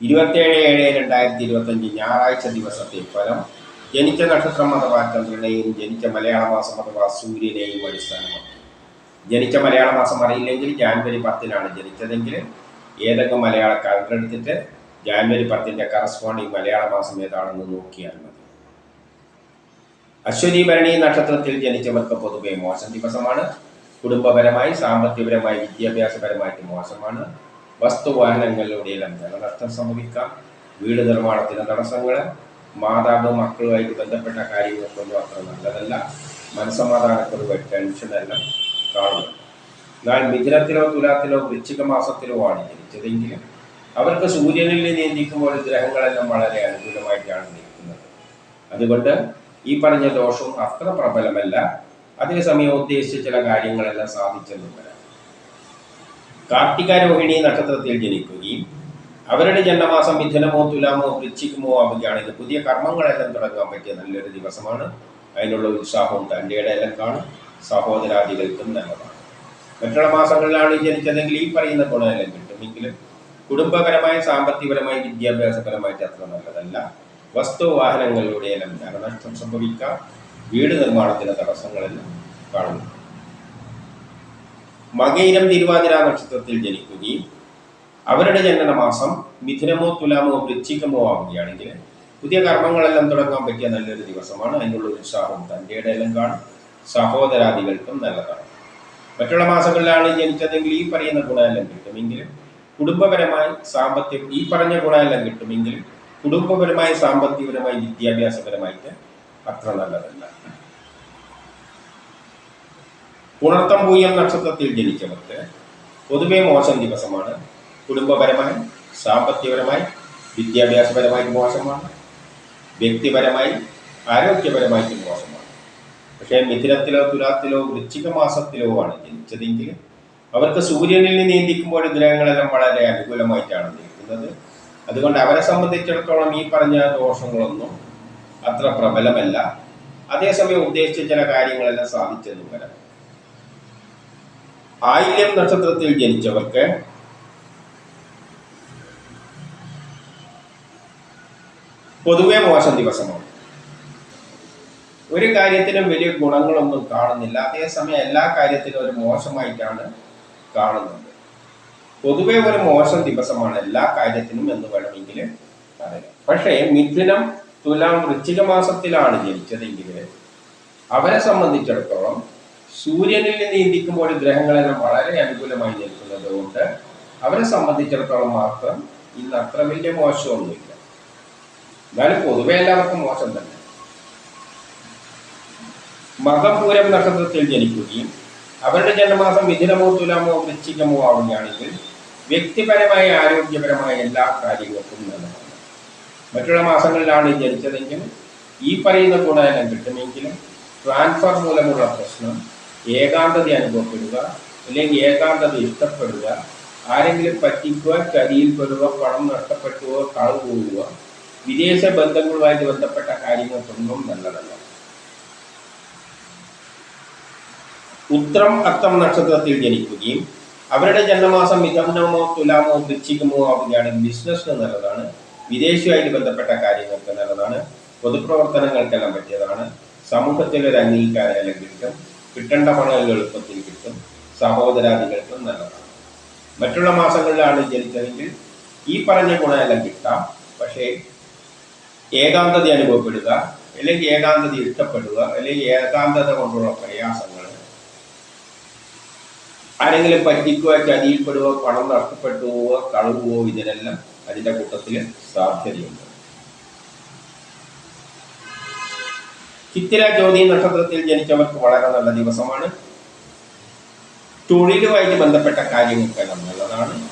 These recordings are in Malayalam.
ഇരുപത്തേഴ് ഏഴ് രണ്ടായിരത്തി ഇരുപത്തഞ്ച് ഞായറാഴ്ച ദിവസത്തെ ഫലം ജനിച്ച നക്ഷത്രം അഥവാ ചന്ദ്രനെയും ജനിച്ച മലയാള മാസം അഥവാ സൂര്യനെയും അടിസ്ഥാനമാക്കി. ജനിച്ച മലയാള മാസം അറിയില്ലെങ്കിൽ ജാനുവരി പത്തിനാണ് ജനിച്ചതെങ്കിൽ ഏതൊക്കെ മലയാള കാലണ്ടർ എടുത്തിട്ട് ജാനുവരി പത്തിന്റെ കറസ്പോണ്ടിങ് മലയാള മാസം ഏതാണെന്ന് നോക്കിയാൽ മതി. അശ്വതി ഭരണി നക്ഷത്രത്തിൽ ജനിച്ചവർക്ക് പൊതുവെ മോശം ദിവസമാണ്. കുടുംബപരമായി സാമ്പത്തികപരമായി വിദ്യാഭ്യാസപരമായിട്ട് മോശമാണ്. വസ്തുവാഹനങ്ങളിലൂടെയെല്ലാം ധനനഷ്ടം സംഭവിക്കാം. വീട് നിർമ്മാണത്തിന് തടസ്സങ്ങൾ മാതാവ് മക്കളുമായിട്ട് ബന്ധപ്പെട്ട കാര്യങ്ങൾക്കൊന്നും അത്ര നല്ലതല്ല. മനസ്സമാധാനക്കുറവ് ടെൻഷനെല്ലാം കാണുന്നു എന്നാൽ മിഥുനത്തിലോ തുലാത്തിലോ വൃശ്ചിക മാസത്തിലോ ആണ് ജനിച്ചതെങ്കിലും അവർക്ക് സൂര്യനിൽ നിയന്ത്രിക്കുമ്പോൾ ഗ്രഹങ്ങളെല്ലാം വളരെ അനുകൂലമായിട്ടാണ് നിൽക്കുന്നത്. അതുകൊണ്ട് ഈ പറഞ്ഞ ദോഷവും അത്ര പ്രബലമല്ല. അതേസമയം ഉദ്ദേശിച്ച ചില കാര്യങ്ങളെല്ലാം സാധിച്ചെന്നും വരാം കാർത്തിക രോഹിണി നക്ഷത്രത്തിൽ ജനിക്കുകയും അവരുടെ ജന്മമാസം മിഥുനമോ തുലാമോ വൃശ്ചികമോ ആവുകയാണെങ്കിൽ പുതിയ കർമ്മങ്ങളെല്ലാം തുടങ്ങാൻ പറ്റിയ നല്ലൊരു ദിവസമാണ്. അതിനുള്ള ഉത്സാഹവും തന്റെ എല്ലാം കാണും. സഹോദരാദികൾക്കും നല്ലതാണ്. മറ്റുള്ള മാസങ്ങളിലാണ് ജനിച്ചതെങ്കിൽ ഈ പറയുന്ന ഗുണമെല്ലാം കിട്ടുമെങ്കിലും കുടുംബപരമായ സാമ്പത്തികപരമായി വിദ്യാഭ്യാസപരമായിട്ട് അത്ര നല്ലതല്ല. വസ്തു വാഹനങ്ങളിലൂടെയെല്ലാം ധനനഷ്ടം സംഭവിക്കാം. വീട് നിർമ്മാണത്തിന് തടസ്സങ്ങളെല്ലാം കാണുന്നു മകയിരം തിരുവാതിര നക്ഷത്രത്തിൽ ജനിക്കുകയും അവരുടെ ജനനമാസം മിഥുനമോ തുലാമോ വൃശ്ചികമോ ആവുകയാണെങ്കിൽ പുതിയ കർമ്മങ്ങളെല്ലാം തുടങ്ങാൻ പറ്റിയ നല്ലൊരു ദിവസമാണ്. അതിനുള്ള ഉത്സാഹം തന്റെ ഇടയിലും കാണും. സഹോദരാദികൾക്കും നല്ലതാണ്. മറ്റുള്ള മാസങ്ങളിലാണ് ജനിച്ചതെങ്കിൽ ഈ പറയുന്ന ഗുണമെല്ലാം കിട്ടുമെങ്കിലും കുടുംബപരമായി സാമ്പത്തിക ഈ പറഞ്ഞ ഗുണമെല്ലാം കിട്ടുമെങ്കിലും കുടുംബപരമായി സാമ്പത്തികപരമായി വിദ്യാഭ്യാസപരമായിട്ട് അത്ര നല്ലതല്ല. പുണർത്തം പൂയം നക്ഷത്രത്തിൽ ജനിച്ചവർക്ക് പൊതുവെ മോശം ദിവസമാണ്. കുടുംബപരമായി സാമ്പത്തികപരമായി വിദ്യാഭ്യാസപരമായിട്ട് മോശമാണ്. വ്യക്തിപരമായി ആരോഗ്യപരമായിട്ട് മോശമാണ്. പക്ഷേ മിഥുനത്തിലോ തുലാത്തിലോ വൃശ്ചിക മാസത്തിലോ ആണ് ജനിച്ചതെങ്കിൽ അവർക്ക് സൂര്യനിൽ നിന്ന് നീന്തിക്കുമ്പോൾ ഗ്രഹങ്ങളെല്ലാം വളരെ അനുകൂലമായിട്ടാണ് നിൽക്കുന്നത്. അതുകൊണ്ട് അവരെ സംബന്ധിച്ചിടത്തോളം ഈ പറഞ്ഞ ദോഷങ്ങളൊന്നും അത്ര പ്രബലമല്ല. അതേസമയം ഉദ്ദേശിച്ച ചില കാര്യങ്ങളെല്ലാം സാധിച്ചെന്നും വരാം. ആയില്യം നക്ഷത്രത്തിൽ ജനിച്ചവർക്ക് പൊതുവെ മോശം ദിവസമാണ്. ഒരു കാര്യത്തിനും വലിയ ഗുണങ്ങളൊന്നും കാണുന്നില്ല. അതേസമയം എല്ലാ കാര്യത്തിനും ഒരു മോശമായിട്ടാണ് കാണുന്നത്. പൊതുവെ ഒരു മോശം ദിവസമാണ് എല്ലാ കാര്യത്തിനും എന്ന് വേണമെങ്കിൽ പറയാം. പക്ഷേ മിഥുനം തുലാം വൃശ്ചിക മാസത്തിലാണ് ജനിച്ചതെങ്കിൽ അവരെ സംബന്ധിച്ചിടത്തോളം സൂര്യനിൽ നിന്ന് ഇന്ത്യക്കുമ്പോൾ ഗ്രഹങ്ങളെല്ലാം വളരെ അനുകൂലമായി നിൽക്കുന്നത് കൊണ്ട് അവരെ സംബന്ധിച്ചിടത്തോളം മാത്രം ഇന്ന് അത്ര വലിയ മോശമൊന്നുമില്ല. എന്നാലും പൊതുവെ എല്ലാവർക്കും മോശം തന്നെ. മകപൂരം നക്ഷത്രത്തിൽ ജനിക്കുകയും അവരുടെ ജന്മമാസം മിഥുനമോ തുലാമോ വൃശ്ചികമോ ആവുകയാണെങ്കിൽ വ്യക്തിപരമായ ആരോഗ്യപരമായ എല്ലാ കാര്യങ്ങൾക്കും നല്ലതാണ്. മറ്റുള്ള മാസങ്ങളിലാണ് ജനിച്ചതെങ്കിൽ ഈ പറയുന്ന ഗുണമെല്ലാം കിട്ടുമെങ്കിലും ട്രാൻസ്ഫർ മൂലമുള്ള പ്രശ്നം ഏകാന്തത അനുഭവപ്പെടുക അല്ലെങ്കിൽ ഏകാന്തത ഇഷ്ടപ്പെടുക ആരെങ്കിലും പറ്റിക്കുക ചതിയിൽപ്പെടുക പണം നഷ്ടപ്പെട്ടുവോ കളവ് പോവുക വിദേശ ബന്ധങ്ങളുമായിട്ട് ബന്ധപ്പെട്ട കാര്യങ്ങൾക്കൊന്നും നല്ലതല്ല. ഉത്രം അത്തം നക്ഷത്രത്തിൽ ജനിക്കുകയും അവരുടെ ജന്മമാസം മിഥുനമോ തുലാമോ വൃശ്ചികമോ ആവുകയാണ്. ബിസിനസ്സിന് നല്ലതാണ്. വിദേശവുമായിട്ട് ബന്ധപ്പെട്ട കാര്യങ്ങൾക്ക് നല്ലതാണ്. പൊതുപ്രവർത്തനങ്ങൾക്കെല്ലാം പറ്റിയതാണ്. സമൂഹത്തിൽ ഒരു അംഗീകാരം കിട്ടും കിട്ടേണ്ട പണം എളുപ്പത്തിൽ കിട്ടും. സഹോദരാദികൾക്കും നല്ലതാണ്. മറ്റുള്ള മാസങ്ങളിലാണ് ജനിച്ചതെങ്കിൽ ഈ പറഞ്ഞ ഗുണമെല്ലാം കിട്ടാം. പക്ഷേ ഏകാന്തത അനുഭവപ്പെടുക അല്ലെങ്കിൽ ഏകാന്തത ഇഷ്ടപ്പെടുക അല്ലെങ്കിൽ ഏകാന്തത കൊണ്ടുള്ള പ്രയാസങ്ങൾ ആരെങ്കിലും പറ്റിക്കുക ചതിയിൽപ്പെടുക പണം നഷ്ടപ്പെട്ടുവോ കളവുകയോ ഇതിനെല്ലാം അതിന്റെ കൂട്ടത്തിൽ സാധ്യതയുണ്ട്. ചിത്തിര ജ്യോതി നക്ഷത്രത്തിൽ ജനിച്ചവർക്ക് വളരെ നല്ല ദിവസമാണ്. തൊഴിലുമായിട്ട് ബന്ധപ്പെട്ട കാര്യങ്ങൾക്ക് നല്ലതാണ്.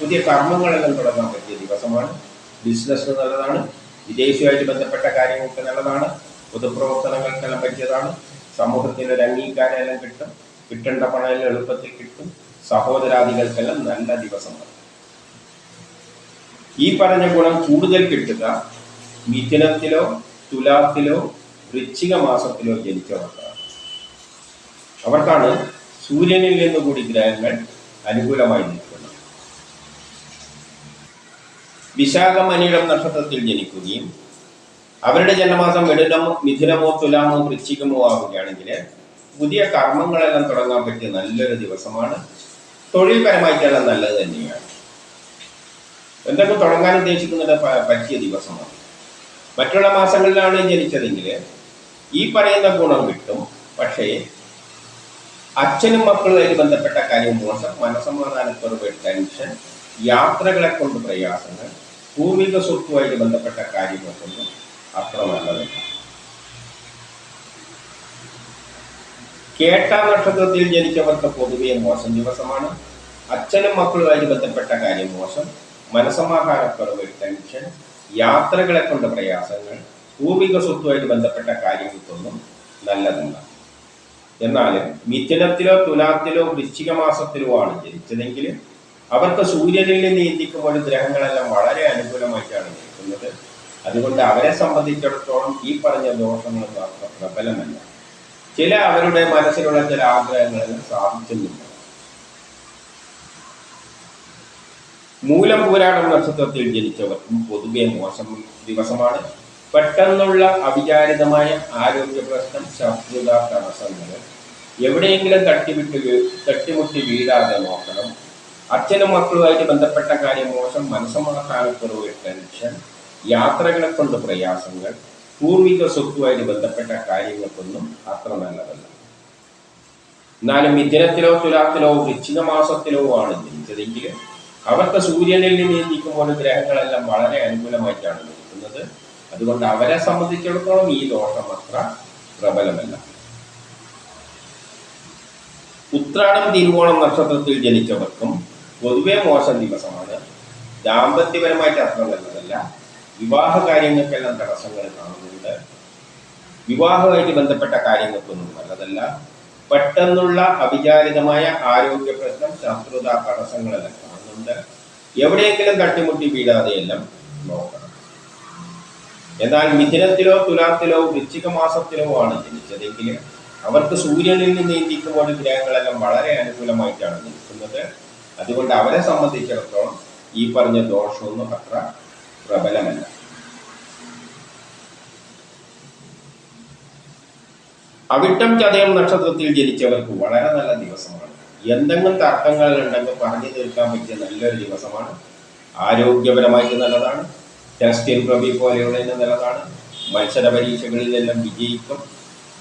പുതിയ കർമ്മങ്ങളെല്ലാം തുടങ്ങാൻ പറ്റിയ ദിവസമാണ്. ബിസിനസ് നല്ലതാണ്. വിദേശവുമായിട്ട് ബന്ധപ്പെട്ട കാര്യങ്ങൾക്ക് നല്ലതാണ്. പൊതുപ്രവർത്തനങ്ങൾക്കെല്ലാം പറ്റിയതാണ്. സമൂഹത്തിൽ ഒരു അംഗീകാരം എല്ലാം കിട്ടും. കിട്ടേണ്ട പണം എളുപ്പത്തിൽ കിട്ടും. സഹോദരാദികൾക്കെല്ലാം നല്ല ദിവസമാണ്. ഈ പറഞ്ഞ ഗുണം കൂടുതൽ കിട്ടുക. മിഥുനത്തിലോ തുലാത്തിലോ വൃശ്ചിക മാസത്തിലോ ജനിച്ചവർക്കാണ് അവർക്കാണ് സൂര്യനിൽ നിന്ന് കൂടി ഗ്രഹങ്ങൾ അനുകൂലമായി നിൽക്കുന്നത്. വിശാഖമനിയുടെ നക്ഷത്രത്തിൽ ജനിക്കുകയും അവരുടെ ജന്മമാസം മിഥുനമോ മിഥുനമോ തുലാമോ വൃശ്ചികമോ ആവുകയാണെങ്കിൽ പുതിയ കർമ്മങ്ങളെല്ലാം തുടങ്ങാൻ പറ്റിയ നല്ലൊരു ദിവസമാണ്. തൊഴിൽപരമായിട്ടെല്ലാം നല്ലത് തന്നെയാണ്. എന്തൊക്കെ തുടങ്ങാൻ ഉദ്ദേശിക്കുന്നത് പറ്റിയ ദിവസമാണ്. മറ്റുള്ള മാസങ്ങളിലാണ് ജനിച്ചതെങ്കിൽ ഈ പറയുന്ന ഗുണം കിട്ടും. പക്ഷേ അച്ഛനും മക്കളുമായി ബന്ധപ്പെട്ട കാര്യം മോശം. മനസമാധാനത്തോടെ ടെൻഷൻ. യാത്രകളെ കൊണ്ട് പ്രയാസങ്ങൾ. പൂർവിക സ്വത്തുമായിട്ട് ബന്ധപ്പെട്ട കാര്യങ്ങൾക്കൊന്നും അത്ര നല്ലതല്ല. കേട്ട നക്ഷത്രത്തിൽ ജനിച്ചവർക്ക് പൊതുവെ മോശം ദിവസമാണ്. അച്ഛനും മക്കളുമായി ബന്ധപ്പെട്ട കാര്യം മോശം. മനസമാധാനക്കുറവ് ടെൻഷൻ. യാത്രകളെ കൊണ്ട് പ്രയാസങ്ങൾ. പൂർവിക സ്വത്തുമായിട്ട് ബന്ധപ്പെട്ട കാര്യങ്ങൾക്കൊന്നും നല്ലതല്ല. എന്നാൽ മിഥുനത്തിലോ തുലാത്തിലോ വൃശ്ചിക മാസത്തിലോ ആണ് ജനിച്ചതെങ്കിൽ അവർക്ക് സൂര്യനിൽ നിന്ന് എത്തിക്കുമ്പോൾ ഗ്രഹങ്ങളെല്ലാം വളരെ അനുകൂലമായിട്ടാണ് ജനിക്കുന്നത്. അതുകൊണ്ട് അവരെ സംബന്ധിച്ചിടത്തോളം ഈ പറഞ്ഞ ദോഷങ്ങളൊന്നും അത്ര പ്രബലമല്ല. ചില അവരുടെ മനസ്സിലുള്ള ചില ആഗ്രഹങ്ങളെല്ലാം സാധിക്കുന്നില്ല മൂലം പൂരാടം നക്ഷത്രത്തിൽ ജനിച്ചവർക്കും പൊതുവെ മോശം ദിവസമാണ്. പെട്ടെന്നുള്ള അവിചാരിതമായ ആരോഗ്യ പ്രശ്നം ശത്രുത തടസ്സങ്ങൾ എവിടെയെങ്കിലും തട്ടിവിട്ട് തട്ടിമുട്ടി വീഴാതെ നോക്കണം. അച്ഛനും മക്കളുമായിട്ട് ബന്ധപ്പെട്ട കാര്യം മോശം മനസ്സമാധാനക്കുറവ് ടെൻഷൻ യാത്രകളെ കൊണ്ട് പ്രയാസങ്ങൾ പൂർവിക സ്വത്തുമായിട്ട് ബന്ധപ്പെട്ട കാര്യങ്ങൾക്കൊന്നും അത്ര നല്ലതല്ല. എന്നാലും മിഥുനത്തിലോ തുലാത്തിലോ വൃശ്ചിക മാസത്തിലോ ആണ് ജനിച്ചതെങ്കിൽ അവർക്ക് സൂര്യനിൽ നിന്ന് നിൽക്കുമ്പോൾ ഗ്രഹങ്ങളെല്ലാം വളരെ അനുകൂലമായിട്ടാണ് നിൽക്കുന്നത്. അതുകൊണ്ട് അവരെ സംബന്ധിച്ചിടത്തോളം ഈ ദോഷം അത്ര പ്രബലമല്ല. ഉത്രാടം തിരുവോണം നക്ഷത്രത്തിൽ ജനിച്ചവർക്കും പൊതുവെ മോശം ദിവസമാണ്. ദാമ്പത്യപരമായിട്ട് അത്ര നല്ലതല്ല വിവാഹ കാര്യങ്ങൾക്കെല്ലാം തടസ്സങ്ങൾ കാണുന്നുണ്ട്. വിവാഹവുമായിട്ട് ബന്ധപ്പെട്ട കാര്യങ്ങൾക്കൊന്നും നല്ലതല്ല. പെട്ടെന്നുള്ള അവിചാരിതമായ ആരോഗ്യ പ്രശ്നം ശത്രുത തടസ്സങ്ങളെല്ലാം കാണുന്നുണ്ട്. എവിടെയെങ്കിലും തട്ടിമുട്ടി വീഴാതെയെല്ലാം നോക്കണം. എന്നാൽ മിഥുനത്തിലോ തുലാത്തിലോ വൃശ്ചിക മാസത്തിലോ ആണ് ജനിച്ചതെങ്കിൽ അവർക്ക് സൂര്യനിൽ നിന്ന് ഇന്ത്യക്കുമ്പോൾ ഗ്രഹങ്ങളെല്ലാം വളരെ അനുകൂലമായിട്ടാണ് നിൽക്കുന്നത്. അതുകൊണ്ട് അവരെ സംബന്ധിച്ചിടത്തോളം ഈ പറഞ്ഞ ദോഷമൊന്നും അത്ര പ്രബലമല്ല. അവിട്ടം ചതയം നക്ഷത്രത്തിൽ ജനിച്ചവർക്ക് വളരെ നല്ല ദിവസമാണ്. എന്തെങ്കിലും തർക്കങ്ങൾ ഉണ്ടെങ്കിൽ പറഞ്ഞു തീർക്കാൻ പറ്റിയ നല്ലൊരു ദിവസമാണ്. ആരോഗ്യപരമായിട്ട് നല്ലതാണ്. ടെസ്റ്റ് പ്രഭി പോലെയുള്ള നല്ലതാണ്. മത്സര പരീക്ഷകളിലെല്ലാം വിജയിക്കും.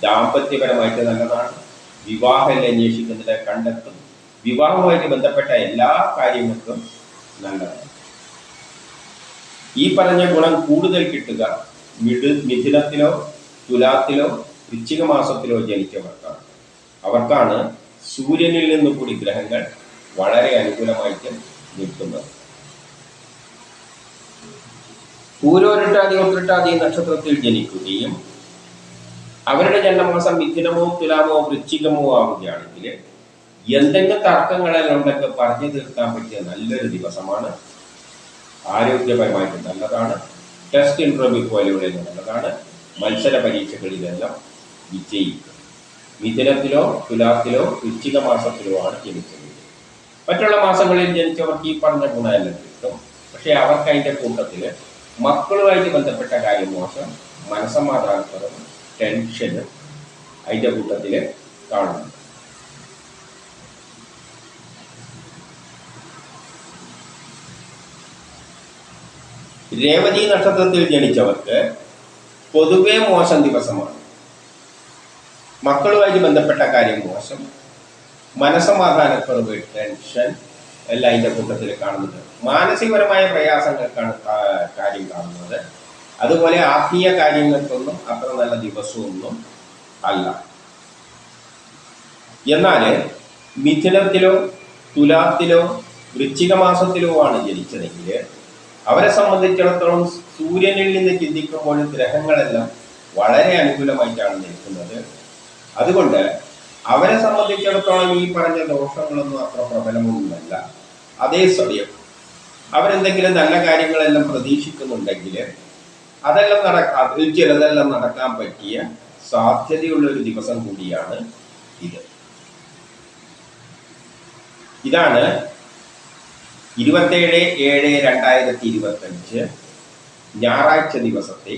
ദാമ്പത്യപരമായിട്ട് നല്ലതാണ്. വിവാഹം അന്വേഷിക്കുന്നത് കണ്ടെത്തും. വിവാഹവുമായിട്ട് ബന്ധപ്പെട്ട എല്ലാ കാര്യങ്ങൾക്കും നല്ലതാണ്. ഈ പറഞ്ഞ ഗുണം കൂടുതൽ കിട്ടുക മിഡു മിഥുനത്തിലോ തുലാത്തിലോ വൃശ്ചിക മാസത്തിലോ ജനിച്ചവർക്കാണ്. അവർക്കാണ് സൂര്യനിൽ നിന്ന് കൂടി ഗ്രഹങ്ങൾ വളരെ അനുകൂലമായിട്ട് നിൽക്കുന്നത്. പൂരോരട്ടാതി ഉത്രട്ടാതി നക്ഷത്രത്തിൽ ജനിക്കുകയും അവരുടെ ജന്മമാസം മിഥുനമോ തുലാമോ വൃശ്ചികമോ ആവുകയാണെങ്കിൽ എന്തെങ്കിലും തർക്കങ്ങളെല്ലാം ഉണ്ടെങ്കിൽ പറഞ്ഞു തീർക്കാൻ പറ്റിയ നല്ലൊരു ദിവസമാണ്. ആരോഗ്യപരമായിട്ട് നല്ലതാണ്. ടെസ്റ്റ് ഇന്റർവ്യൂ പോലെയുള്ള നല്ലതാണ്. മത്സര പരീക്ഷകളിലെല്ലാം വിജയിക്കും മിഥുനത്തിലോ തുലാത്തിലോ വൃശ്ചിക മാസത്തിലോ ആണ് ജനിച്ചത്. മറ്റുള്ള മാസങ്ങളിൽ ജനിച്ചവർക്ക് ഈ പറഞ്ഞ ഗുണമെല്ലാം കിട്ടും. പക്ഷേ അവർക്ക് അതിന്റെ കൂട്ടത്തിൽ മക്കളുമായിട്ട് ബന്ധപ്പെട്ട കാര്യം മോശം. മനസമാധാനക്കുറവ് ടെൻഷൻ അതിന്റെ കൂട്ടത്തിൽ കാണുന്നു. രേവതി നക്ഷത്രത്തിൽ ജനിച്ചവർക്ക് പൊതുവെ മോശം ദിവസമാണ്. മക്കളുമായിട്ട് ബന്ധപ്പെട്ട കാര്യം മോശം. മനസമാധാനക്കുറവ് ടെൻഷൻ എല്ലാം അതിന്റെ കൂട്ടത്തിൽ കാണുന്നത് മാനസികപരമായ പ്രയാസങ്ങൾക്കാണ് കാര്യം കാണുന്നത്. അതുപോലെ ആത്മീയ കാര്യങ്ങൾക്കൊന്നും അത്ര നല്ല ദിവസമൊന്നും അല്ല. എന്നാൽ മിഥുനത്തിലോ തുലാത്തിലോ വൃശ്ചിക മാസത്തിലോ ആണ് ജനിച്ചതെങ്കിൽ അവരെ സംബന്ധിച്ചിടത്തോളം സൂര്യനിൽ നിന്ന് ചിന്തിക്കുമ്പോൾ ഗ്രഹങ്ങളെല്ലാം വളരെ അനുകൂലമായിട്ടാണ് നിൽക്കുന്നത്. അതുകൊണ്ട് അവരെ സംബന്ധിച്ചിടത്തോളം ഈ പറഞ്ഞ ദോഷങ്ങളൊന്നും അത്ര പ്രബലമൊന്നുമല്ല. അതേസമയം അവരെന്തെങ്കിലും നല്ല കാര്യങ്ങളെല്ലാം പ്രതീക്ഷിക്കുന്നുണ്ടെങ്കിൽ അതെല്ലാം നടക്കാം അതിൽ ചിലതെല്ലാം നടക്കാൻ പറ്റിയ സാധ്യതയുള്ള ഒരു ദിവസം കൂടിയാണ് ഇത്. ഇതാണ് ഇരുപത്തേഴ് ഏഴ് രണ്ടായിരത്തി ഇരുപത്തഞ്ച് ഞായറാഴ്ച ദിവസത്തെ